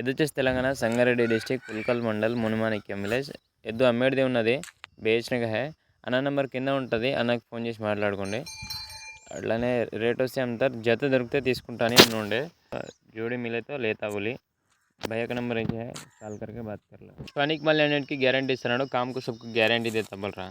ఇది Telangana Sangareddy district Pulkal mandal Munumanikyam village ఎద్దు అమ్మేడిది ఉన్నది బేచినగా హే. అన్న నెంబర్ కింద ఉంటుంది. అన్నకు ఫోన్ చేసి మాట్లాడుకోండి. అట్లానే రేట్ వస్తే అంత జత దొరికితే తీసుకుంటాను అని ఉండే జోడి మిలేతో లేతా ఉలి. భయక నెంబర్ नंबर చేయాలి कॉल करके बात कर మళ్ళీ टॉनिक గ్యారంటీ ఇస్తున్నాడు. కామ్కు సుక్కు గ్యారంటీ काम